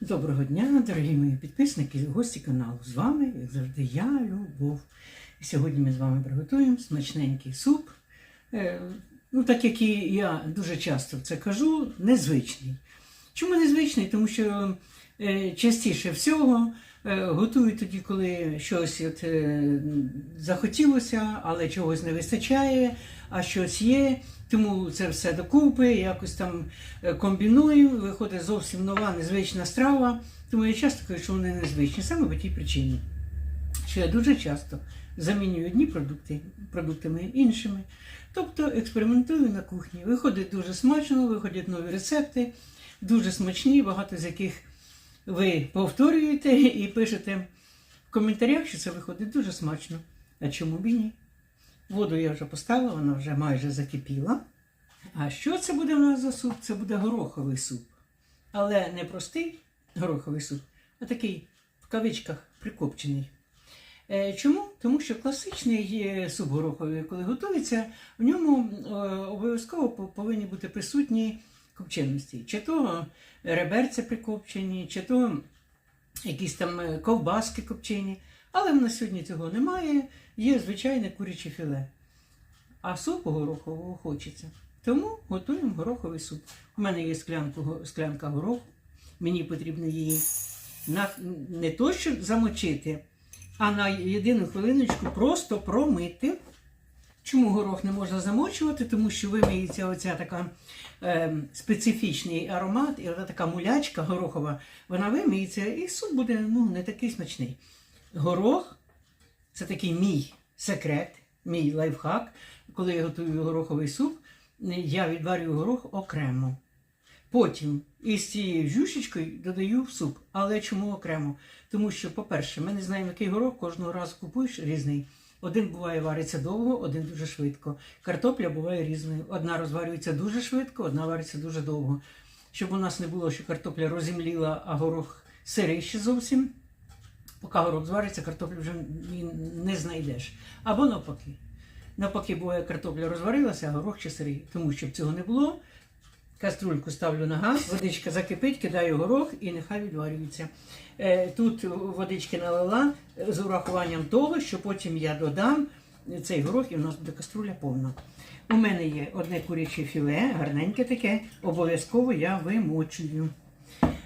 Доброго дня, дорогі мої підписники, гості каналу. З вами, як завжди, я, Любов. І сьогодні ми з вами приготуємо смачненький суп. Е, ну, так як і я дуже часто це кажу, незвичний. Чому незвичний? Тому що е, частіше всього е, готують тоді, коли щось от, е, захотілося, але чогось не вистачає, а щось є. Тому це все докупи, якось там е, комбіную, виходить зовсім нова, незвична страва. Тому я часто кажу, що вони незвичні, саме по тій причині, що я дуже часто замінюю одні продукти продуктами іншими. Тобто експериментую на кухні. Виходить дуже смачно, виходять нові рецепти, дуже смачні, багато з яких ви повторюєте і пишете в коментарях, що це виходить дуже смачно. А чому б і ні? Воду я вже поставила, вона вже майже закипіла. А що це буде в нас за суп? Це буде гороховий суп. Але не простий гороховий суп, а такий в кавичках прикопчений. Е, Чому? Тому що класичний суп гороховий, коли готується, в ньому е, обов'язково повинні бути присутні копченості. Чи то реберця прикопчені, чи то якісь там е, ковбаски копчені. Але в нас сьогодні цього немає, є звичайне куряче філе. А супу горохового хочеться. Тому готуємо гороховий суп. У мене є склянку, склянка гороху. Мені потрібно її на, не то, щоб замочити, а на єдину хвилиночку просто промити. Чому горох не можна замочувати? Тому що вимиється оця така е, специфічний аромат, і ота така мулячка горохова, вона вимиється, і суп буде ну, не такий смачний. Горох це такий мій секрет, мій лайфхак. Коли я готую гороховий суп, я відварюю горох окремо. Потім із цією жушечкою додаю в суп. Але чому окремо? Тому що, по-перше, ми не знаємо, який горох кожного разу купуєш різний. Один буває вариться довго, один дуже швидко. Картопля буває різною. Одна розварюється дуже швидко, одна вариться дуже довго. Щоб у нас не було, що картопля розімліла, а горох сирий ще зовсім. Поки горох звариться, картоплю вже не знайдеш. Або навпаки. Навпаки, буває, картопля розварилася, а горох ще сирий. Тому щоб цього не було, каструльку ставлю на газ, водичка закипить, кидаю горох і нехай відварюється. Е, Тут водички налила з урахуванням того, що потім я додам цей горох і в нас буде каструля повна. У мене є одне куряче філе, гарненьке таке, обов'язково я вимочую.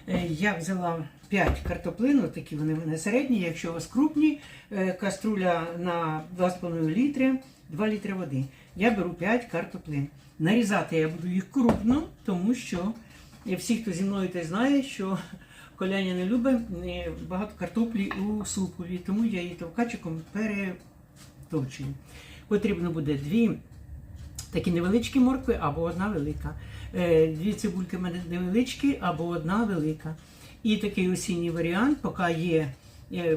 Е, Я взяла 5 картоплин, такі вони в середні, якщо у вас крупні, е, каструля на 2,5 літри, 2 літри води. Я беру 5 картоплин. Нарізати я буду їх крупно, тому що е, всі, хто зі мною те знає, що коляня не любить е, багато картоплі у супові, тому я її товкачиком перетовчую. Потрібно буде дві такі невеличкі моркви або одна велика. Е, Дві цибульки в мене невеличкі або одна велика. І такий осінній варіант, поки є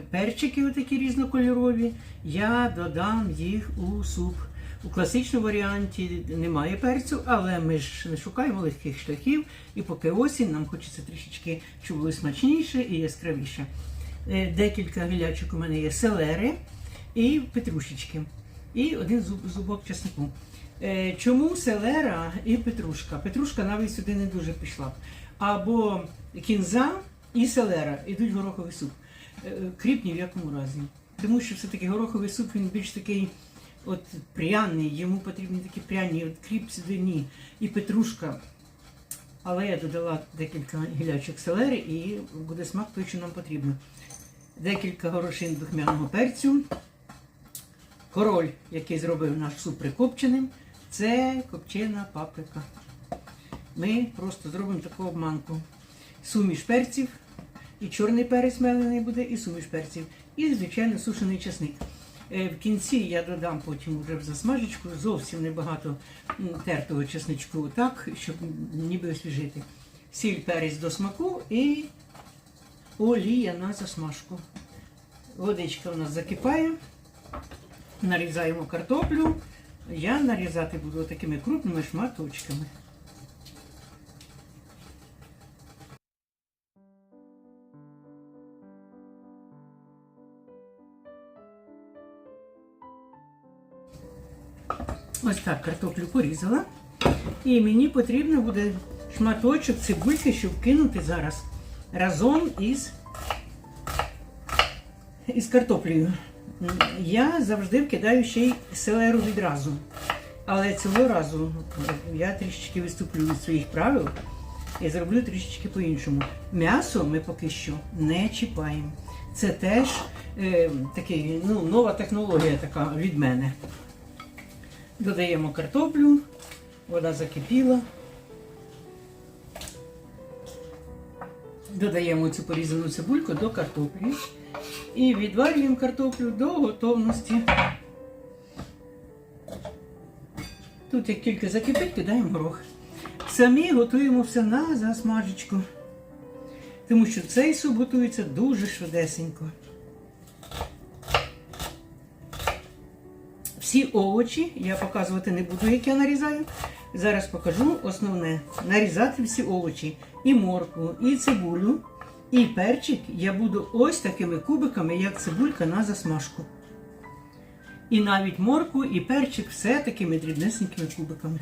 перчики такі різнокольорові, я додам їх у суп. У класичному варіанті немає перцю, але ми ж не шукаємо легких шляхів, і поки осінь, нам хочеться трішечки, щоб було смачніше і яскравіше. Е, Декілька гілячок у мене є селери і петрушечки. І один зуб- зубок чеснику. Е, Чому селера і петрушка? Петрушка навіть сюди не дуже пішла. Або кінза і селера йдуть в гороховий суп. Е, Кріп ні в якому разі. Тому що все-таки гороховий суп він більш такий от пряний, йому потрібні такі пряні, от кріп сюди. І петрушка. Але я додала декілька гілячок селери і буде смак той, що нам потрібно. Декілька горошин духмяного перцю. Король, який зробив наш суп прикопченим, це копчена паприка. Ми просто зробимо таку обманку. Суміш перців, і чорний перець мелений буде, і суміш перців, і, звичайно, сушений часник. Е, В кінці я додам потім вже в засмажечку зовсім небагато тертого чесничку, так, щоб ніби освіжити. Сіль перець до смаку і олія на засмажку. Водичка у нас закипає. Нарізаємо картоплю. Я нарізати буду такими крупними шматочками. Ось так картоплю порізала. І мені потрібно буде шматочок цибульки, щоб кинути зараз разом із, із картоплею. Я завжди вкидаю ще й селеру відразу. Але цього разу я трішечки виступлю від своїх правил і зроблю трішечки по-іншому. М'ясо ми поки що не чіпаємо. Це теж е, такий, ну, нова технологія така від мене. Додаємо картоплю, вода закипіла. Додаємо цю порізану цибульку до картоплі і відварюємо картоплю до готовності. Тут як тільки закипить, кидаємо горох. Самі готуємо все на засмажечку. Тому що цей суп готується дуже швидесенько. Всі овочі я показувати не буду, як я нарізаю. Зараз покажу основне. Нарізати всі овочі. І моркву, і цибулю, і перчик я буду ось такими кубиками, як цибулька на засмажку. І навіть моркву, і перчик все такими дрібнесенькими кубиками.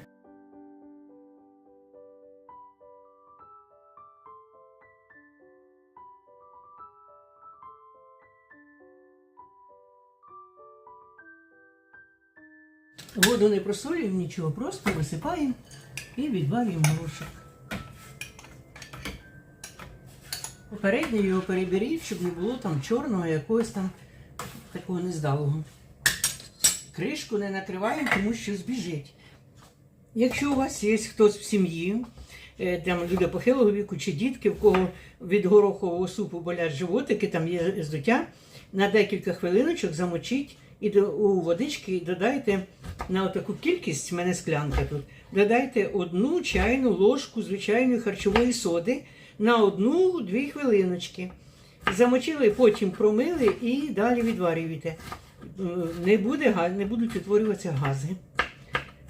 Воду не просолюємо нічого, просто висипаємо і відварюємо горошок. Попередньо його переберіть, щоб не було там чорного якогось там такого нездалого. Кришку не накриваємо, тому що збіжить. Якщо у вас є хтось в сім'ї, е, там люди похилого віку чи дітки, в кого від горохового супу болять животики, там є здуття, на декілька хвилиночок замочіть і до, у водички додайте на таку кількість, в мене склянка тут, додайте одну чайну ложку звичайної харчової соди на одну-дві хвилиночки. Замочили, потім промили і далі відварюєте. Не, буде, не будуть утворюватися гази.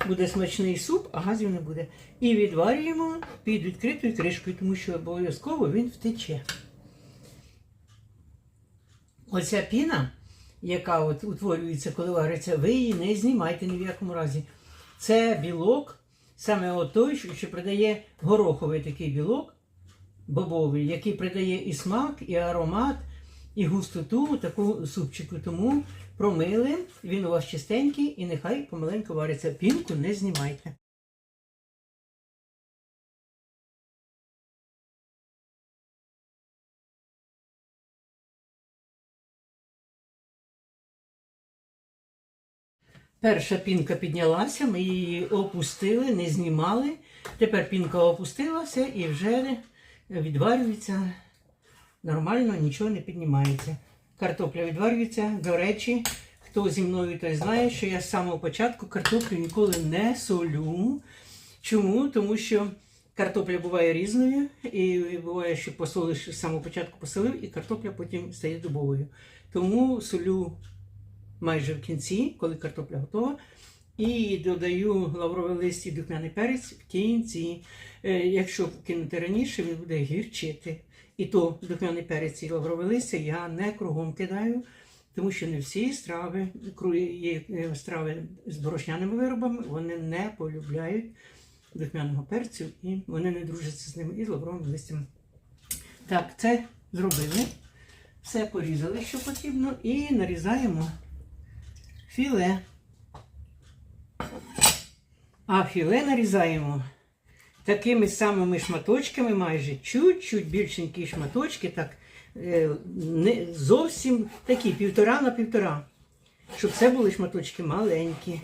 Буде смачний суп, а газів не буде. І відварюємо під відкритою кришкою, тому що обов'язково він втече. Оця піна, яка от утворюється, коли вариться, ви її не знімайте ні в якому разі. Це білок, саме той, що що придає гороховий такий білок, бобовий, який придає і смак, і аромат, і густоту таку супчику. Тому промили, він у вас чистенький, і нехай помаленьку вариться. Пінку не знімайте. Перша пінка піднялася, ми її опустили, не знімали. Тепер пінка опустилася і вже відварюється нормально, нічого не піднімається. Картопля відварюється. До речі, хто зі мною той знає, що я з самого початку картоплю ніколи не солю. Чому? Тому що картопля буває різною, і буває, що посолиш з самого початку посолив, і картопля потім стає дубовою. Тому солю майже в кінці, коли картопля готова. І додаю лавровий лист і духмяний перець в кінці. Е, Якщо кинути раніше, він буде гірчити. І то духмяний перець і лавровий листя я не кругом кидаю, тому що не всі страви, є е, страви з борошняними виробами, вони не полюбляють духмяного перцю і вони не дружаться з ними і з лавровим листям. Так, це зробили. Все порізали, що потрібно, і нарізаємо філе. А філе нарізаємо такими самими шматочками, майже чуть-чуть більшенькі шматочки, так е, не зовсім такі, півтора на півтора. Щоб це були шматочки маленькі.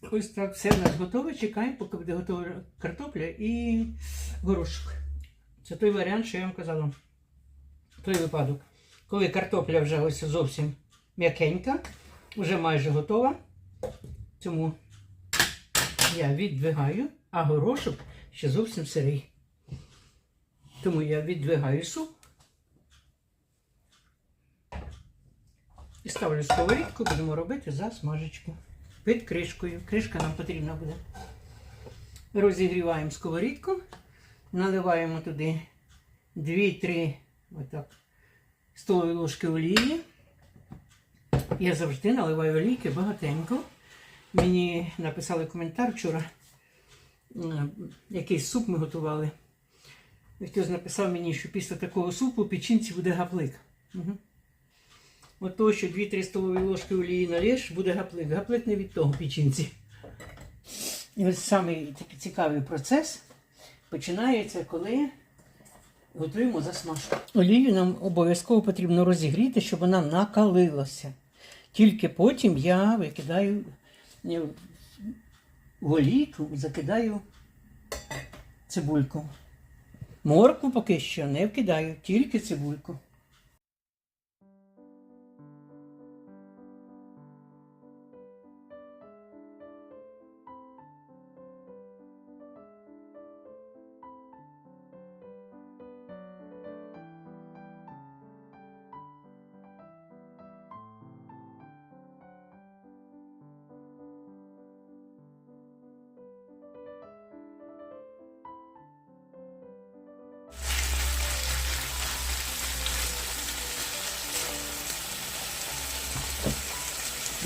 Ось так все в нас готове. Чекаємо, поки буде готова картопля і горошок. Це той варіант, що я вам казала. Той випадок. Коли картопля вже ось зовсім м'якенька, вже майже готова. Тому я віддвигаю, а горошок ще зовсім сирий. Тому я віддвигаю суп і ставлю сковорідку, будемо робити засмажечку під кришкою. Кришка нам потрібна буде. Розігріваємо сковорідку, наливаємо туди 2-3 отак, столові ложки олії. Я завжди наливаю олійки багатенько. Мені написали коментар вчора, м, якийсь суп ми готували. Хтось написав мені, що після такого супу печінці буде гаплик. Угу. От того, що 2-3 столові ложки олії налєш, буде гаплик. Гаплик не від того печінці. І ось самий цікавий процес починається, коли готуємо засмажку. Олію нам обов'язково потрібно розігріти, щоб вона накалилася. Тільки потім я викидаю е, в олійку, закидаю цибульку. Моркву поки що не вкидаю, тільки цибульку.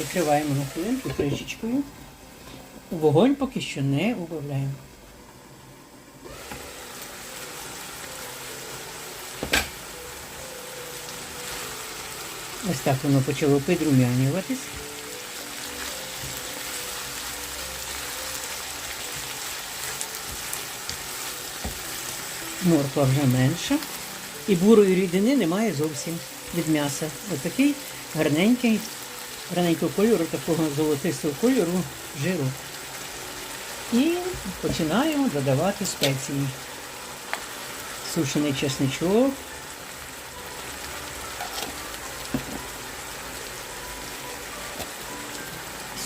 Відкриваємо на хвилинку кришечкою. Вогонь поки що не убавляємо. Ось так воно почало підрумянюватись. Морква вже менша. І бурої рідини немає зовсім від м'яса. Ось такий гарненький, гарненького кольору, такого золотистого кольору жиру. І починаємо додавати спеції. Сушений чесничок.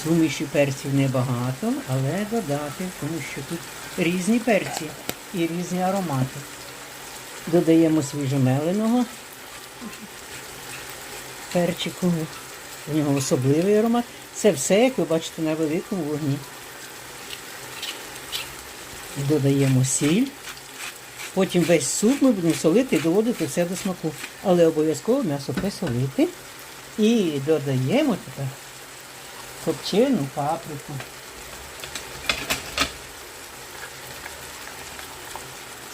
Суміші перців небагато, але додати, тому що тут різні перці і різні аромати. Додаємо свіжомеленого перчику. У нього особливий аромат. Це все, як ви бачите, на великому вогні. Додаємо сіль. Потім весь суп ми будемо солити і доводити все до смаку. Але обов'язково м'ясо присолити. І додаємо тепер копчену паприку.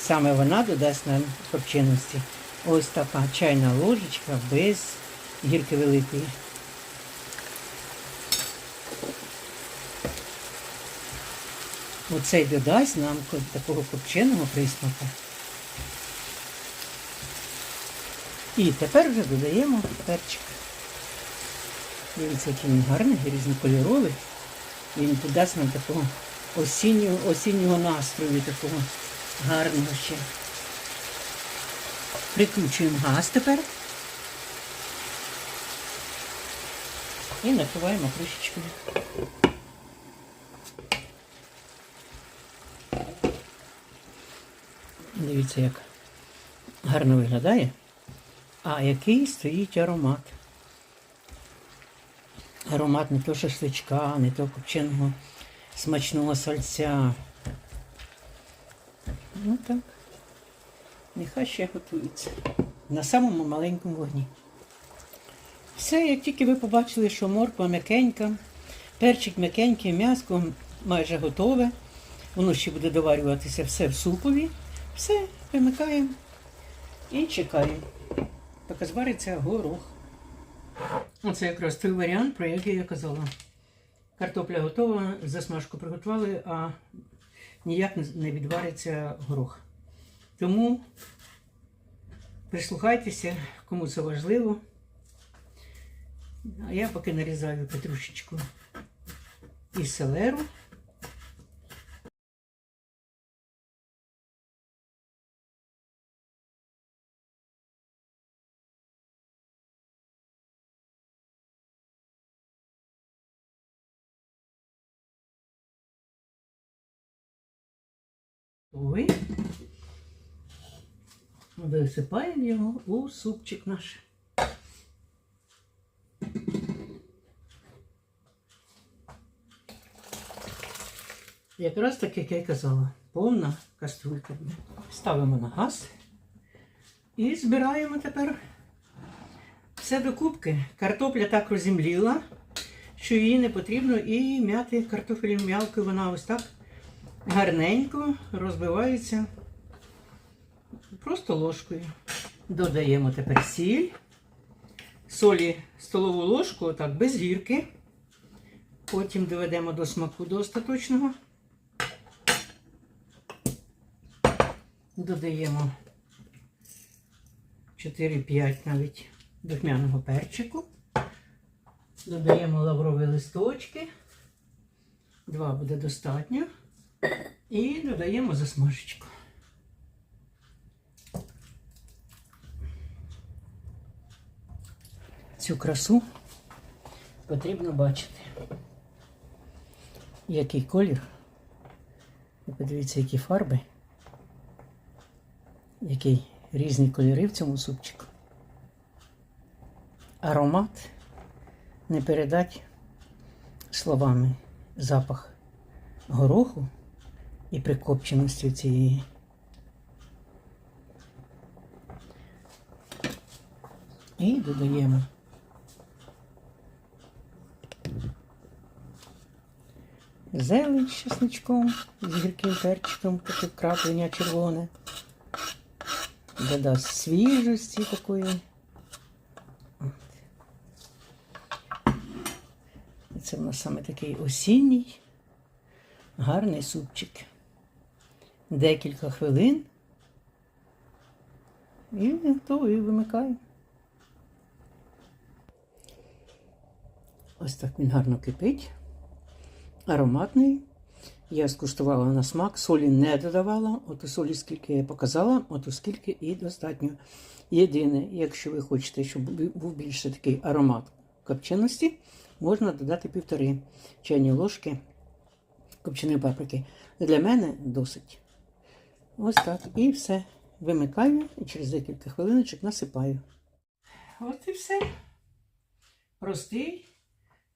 Саме вона додасть нам копченості. Ось така чайна ложечка без гірки великої. Оце й додасть нам такого копченого присмаку. І тепер вже додаємо перчик. Дивіться, який він гарний, різнокольоровий. Він додасть нам такого осіннього, осіннього настрою, такого гарного ще. Прикручуємо газ тепер. І накриваємо кришечкою. Дивіться, як гарно виглядає. А який стоїть аромат. Аромат не то шашличка, не то копченого смачного сальця. Ну так. Нехай ще готується. На самому маленькому вогні. Все, як тільки ви побачили, що морква м'якенька, перчик м'якенький, м'яско майже готове. Воно ще буде доварюватися все в супові. Все, вимикаємо і чекаємо. Поки звариться горох. Оце якраз той варіант, про який я казала. Картопля готова, засмажку приготували, а ніяк не- відвариться горох. Тому прислухайтеся, кому це важливо. А я поки нарізаю петрушечку і селеру. Ой. Висипаємо його у супчик наш. Якраз так, як я й казала, повна каструлька. Ставимо на газ і збираємо тепер все все до кубки. Картопля так розімліла, що її не потрібно і м'яти картофель м'ялкою. Вона ось так гарненько розбивається просто ложкою. Додаємо тепер сіль, солі столову ложку, так, без гірки. Потім доведемо до смаку до остаточного. Додаємо 4-5 навіть духмяного перчику. Додаємо лаврові листочки. Два буде достатньо. І додаємо засмажечку. Цю красу потрібно бачити. Який колір. І подивіться, які фарби. Які різні кольори в цьому супчику. Аромат не передать словами запах гороху і прикопченості цієї. І додаємо зелень з чесничком, з гірким перчиком, таке вкраплення червоне. Додасть свіжості такої. Це в нас саме такий осінній, гарний супчик. Декілька хвилин. І готовий вимикаю. Ось так він гарно кипить. Ароматний. Я скуштувала на смак, солі не додавала. От солі, скільки я показала, от скільки і достатньо. Єдине, якщо ви хочете, щоб був більше такий аромат копченості, можна додати півтори чайні ложки копченої паприки. Для мене досить. Ось так. І все. Вимикаю і через декілька хвилиночок насипаю. От і все. Простий,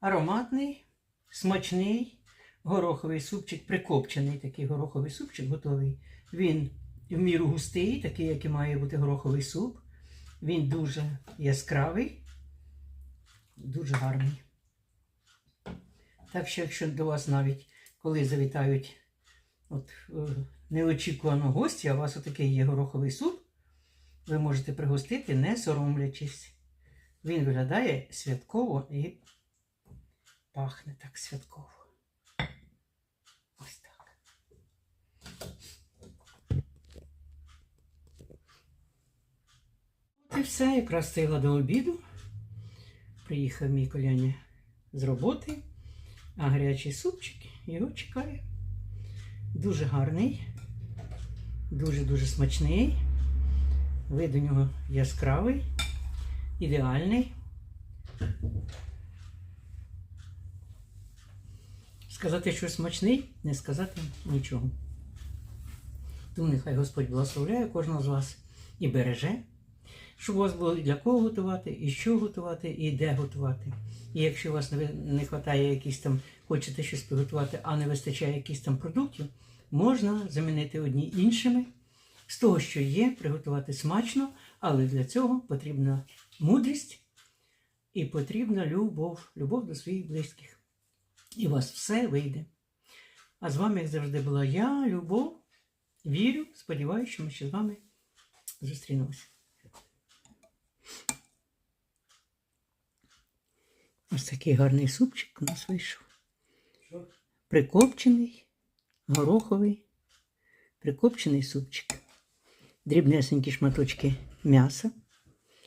ароматний, смачний гороховий супчик, прикопчений такий гороховий супчик готовий. Він в міру густий, такий, як і має бути гороховий суп. Він дуже яскравий, дуже гарний. Так що, якщо до вас навіть коли завітають от, е, неочікувано гості, а у вас отакий є гороховий суп, ви можете пригостити, не соромлячись. Він виглядає святково і пахне так святково. Ось так. От і все, якраз стигла до обіду. Приїхав мій коляня з роботи, а гарячий супчик його чекає. Дуже гарний, дуже-дуже смачний. Вид у нього яскравий, ідеальний. Сказати, що смачний, не сказати нічого. Тому нехай Господь благословляє кожного з вас і береже, щоб у вас було для кого готувати, і що готувати, і де готувати. І якщо у вас не, вистачає якісь там, хочете щось приготувати, а не вистачає якісь там продуктів, можна замінити одні іншими. З того, що є, приготувати смачно, але для цього потрібна мудрість і потрібна любов, любов до своїх близьких. І у вас все вийде. А з вами, як завжди, була я, Любов. Вірю, сподіваюся, що ми ще з вами зустрінемося. Ось такий гарний супчик у нас вийшов. Прикопчений, гороховий, прикопчений супчик. Дрібнесенькі шматочки м'яса.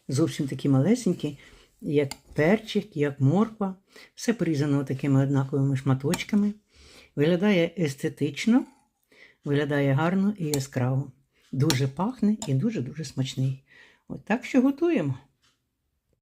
Зовсім такі малесенькі як перчик, як морква. Все порізано такими однаковими шматочками. Виглядає естетично, виглядає гарно і яскраво. Дуже пахне і дуже-дуже смачний. От так що готуємо.